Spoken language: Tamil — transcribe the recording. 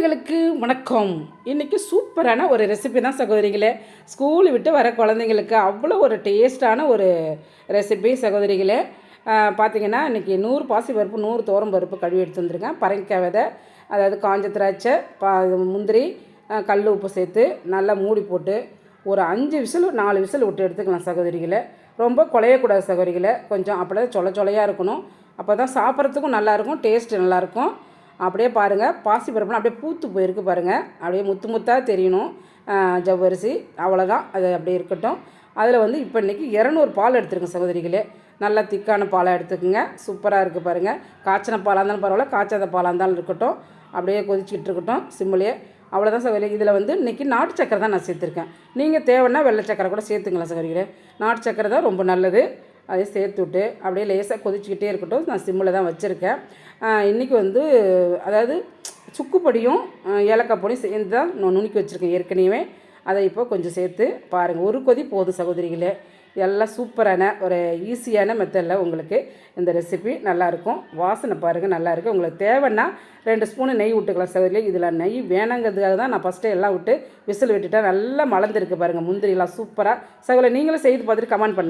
சகோதரிகளுக்கு வணக்கம். இன்றைக்கி சூப்பரான ஒரு ரெசிபி தான் சகோதரிகளே. ஸ்கூல் விட்டு வர குழந்தைங்களுக்கு அவ்வளோ ஒரு டேஸ்ட்டான ஒரு ரெசிபி சகோதரிகளே. பார்த்திங்கன்னா பார்த்தீங்கன்னா இன்றைக்கி நூறு பாசி பருப்பு நூறு தோரம் பருப்பு கழுவி எடுத்து வந்திருக்கேன். பரங்கிக்காய் விதை அதாவது காஞ்ச திராட்சை பா முந்திரி கல் உப்பு சேர்த்து நல்லா மூடி போட்டு ஒரு அஞ்சு விசில் நாலு விசில் விட்டு எடுத்துக்கலாம் சகோதரிகளை. ரொம்ப குலையக்கூடாது சகோதரிகளை. கொஞ்சம் அப்படியே சொல சொலையாக இருக்கணும். அப்போ தான் சாப்பிட்றதுக்கும் நல்லாயிருக்கும் டேஸ்ட்டு நல்லாயிருக்கும் அப்படியே பாருங்கள் பாசி பருப்புலாம் அப்படியே பூத்து போயிருக்கு பாருங்கள் அப்படியே முத்து முத்தாக தெரியணும். ஜவ்வரிசி அவ்வளோதான் அது அப்படியே இருக்கட்டும். அதில் வந்து இப்போ இன்றைக்கி இரநூறு பால் எடுத்துருங்க சகோதரிகளே. நல்லா திக்கான பாலாக எடுத்துக்கோங்க. சூப்பராக இருக்குது பாருங்கள் காய்ச்சின பாலாக இருந்தாலும் பரவாயில்ல. காய்ச்சாத பாலாக இருந்தாலும் இருக்கட்டும். அப்படியே கொதிச்சுக்கிட்டு இருக்கட்டும் சிம்மிலே. அவ்வளோதான் சகோதரி இதில் வந்து இன்றைக்கி நாட்டு சக்கரை தான் நான் சேர்த்துருக்கேன். நீங்கள் தேவைன்னா வெள்ளை சக்கரை கூட சேர்த்துங்களேன் சகோதரிகளே. நாட்டு சக்கரை தான் ரொம்ப நல்லது. அதையும் சேர்த்து விட்டு அப்படியே லேசாக கொதிச்சுக்கிட்டே இருக்கட்டும். நான் சிம்மில் தான் வச்சுருக்கேன். இன்றைக்கி வந்து அதாவது சுக்குப்பொடியும் ஏலக்காய் பொடியும் சேர்ந்து தான் நான் நுணுக்கி வச்சுருக்கேன் ஏற்கனவே. அதை இப்போ கொஞ்சம் சேர்த்து பாருங்கள் ஒரு கொதி போதும் சகோதரிகளே. எல்லாம் சூப்பரான ஒரு ஈஸியான மெத்தடில் உங்களுக்கு இந்த ரெசிபி நல்லாயிருக்கும். வாசனை பாருங்கள் நல்லாயிருக்கு. உங்களுக்கு தேவைன்னா ரெண்டு ஸ்பூனு நெய் விட்டுக்கலாம் சகோதரி இதில் நெய் வேணாங்கிறதுக்காக தான் நான் ஃபஸ்ட்டு எல்லாம் விட்டு விசில் விட்டுட்டேன். நல்லா மலர்ந்துருக்கு பாருங்கள் முந்திரிலாம் சூப்பராக சகோதரி நீங்களும் செய்து பார்த்துட்டு கமெண்ட் பண்ணுங்கள்